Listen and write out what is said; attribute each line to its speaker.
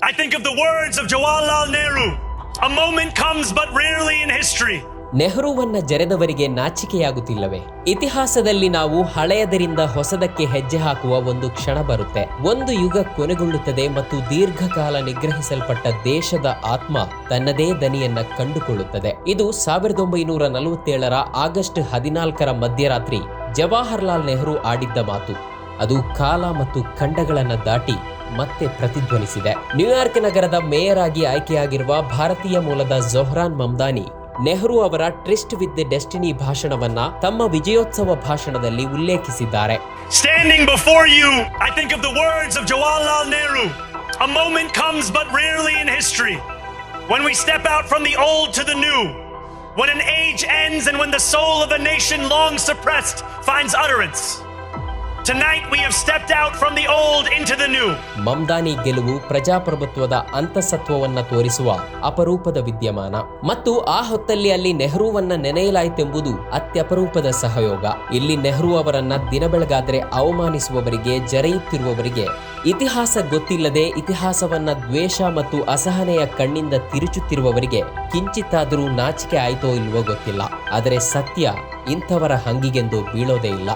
Speaker 1: I think of the words of Jawaharlal Nehru. A moment comes but rarely in history.
Speaker 2: ನೆಹರುವನ್ನ ಜರೆದವರಿಗೆ ನಾಚಿಕೆಯಾಗುತ್ತಿಲ್ಲವೇ ಇತಿಹಾಸದಲ್ಲಿ ನಾವು ಹಳೆಯದರಿಂದ ಹೊಸದಕ್ಕೆ ಹೆಜ್ಜೆ ಹಾಕುವ ಒಂದು ಕ್ಷಣ ಬರುತ್ತೆ ಒಂದು ಯುಗ ಕೊನೆಗೊಳ್ಳುತ್ತದೆ ಮತ್ತು ದೀರ್ಘಕಾಲ ನಿಗ್ರಹಿಸಲ್ಪಟ್ಟ ದೇಶದ ಆತ್ಮ ತನ್ನದೇ ದನಿಯನ್ನ ಕಂಡುಕೊಳ್ಳುತ್ತದೆ ಇದು ಸಾವಿರದ ಒಂಬೈನೂರ ನಲವತ್ತೇಳರ ಆಗಸ್ಟ್ ಹದಿನಾಲ್ಕರ ಮಧ್ಯರಾತ್ರಿ ಜವಾಹರ್ಲಾಲ್ ನೆಹರು ಆಡಿದ್ದ ಮಾತು ಅದು ಕಾಲ ಮತ್ತು ಖಂಡಗಳನ್ನು ದಾಟಿ ಮತ್ತೆ ಪ್ರತಿಧ್ವನಿಸಿದೆ. ನ್ಯೂಯಾರ್ಕ್ ನಗರದ ಮೇಯರ್ ಆಗಿ ಆಯ್ಕೆಯಾಗಿರುವ ಭಾರತೀಯ ಮೂಲದ ಜೋಹ್ರಾನ್ ಮಮ್ದಾನಿ, ನೆಹರು ಅವರ ಟ್ರಿಸ್ಟ್ ವಿತ್ ದಿ ಡೆಸ್ಟಿನಿ ಭಾಷಣವನ್ನ ತಮ್ಮ ವಿಜಯೋತ್ಸವ ಭಾಷಣದಲ್ಲಿ ಉಲ್ಲೇಖಿಸಿದ್ದಾರೆ.
Speaker 1: Standing before you I think of the words of Jawaharlal Nehru a moment comes but rarely in history when we step out from the old to the new when an age ends and when the soul of a nation long suppressed finds utterance Tonight we have stepped out from the old into the new.
Speaker 2: Mamdani ಗೆಲುವು ಪ್ರಜಾಪ್ರಭುತ್ವದ ಅಂತಸತ್ವವನ್ನ ತೋರಿಸುವ ಅಪರೂಪದ ವಿದ್ಯಮಾನ. ಮತ್ತು ಆ ಹೊತ್ತಲ್ಲಿ ಅಲ್ಲಿ ನೆಹರುವನ್ನ ನೆನೆಯಲಾಯಿತೆಂಬುದು ಅತ್ಯಪರೂಪದ ಸಹಯೋಗ. ಇಲ್ಲಿ ನೆಹರು ಅವರನ್ನ ದಿನ ಬೆಳಗಾದ್ರೆ ಅವಮಾನಿಸುವವರಿಗೆ, ಜರೆಯುತ್ತಿರುವವರಿಗೆ ಇತಿಹಾಸ ಗೊತ್ತಿಲ್ಲದೆ ಇತಿಹಾಸವನ್ನ ದ್ವೇಷ ಮತ್ತು ಅಸಹನೆಯ ಕಣ್ಣಿಂದ ತಿರುಚುತ್ತಿರುವವರಿಗೆ ಕಿಂಚಿತ್ತಾದರೂ ನಾಚಿಕೆ ಆಯ್ತೋ ಇಲ್ವೋ ಗೊತ್ತಿಲ್ಲ. ಆದರೆ ಸತ್ಯ ಇಂಥವರ ಹಂಗಿಗೆಂದು ಬೀಳೋದೇ ಇಲ್ಲ.